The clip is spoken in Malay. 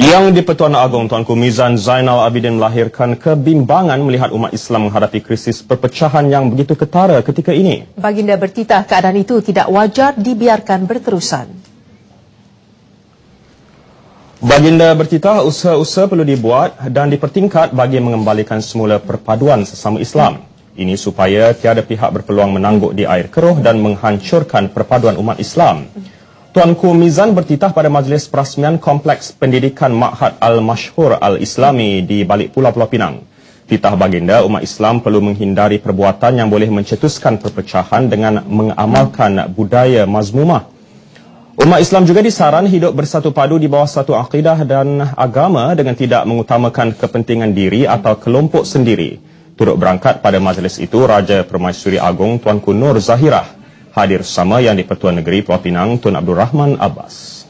Yang di-Pertuan Agong Tuanku Mizan Zainal Abidin melahirkan kebimbangan melihat umat Islam menghadapi krisis perpecahan yang begitu ketara ketika ini. Baginda bertitah keadaan itu tidak wajar dibiarkan berterusan. Baginda bertitah usaha-usaha perlu dibuat dan dipertingkat bagi mengembalikan semula perpaduan sesama Islam. Ini supaya tiada pihak berpeluang menangguk di air keruh dan menghancurkan perpaduan umat Islam. Tuanku Mizan bertitah pada majlis perasmian Kompleks Pendidikan Ma'had Al-Mashhur Al-Islami di balik Pulau Pulau Pinang. Titah baginda umat Islam perlu menghindari perbuatan yang boleh mencetuskan perpecahan dengan mengamalkan budaya mazmumah. Umat Islam juga disaran hidup bersatu padu di bawah satu akidah dan agama dengan tidak mengutamakan kepentingan diri atau kelompok sendiri. Turut berangkat pada majlis itu Raja Permaisuri Agong Tuanku Nur Zahirah hadir sama yang di Pertuan Negeri Pulau Pinang Tun Abdul Rahman Abbas.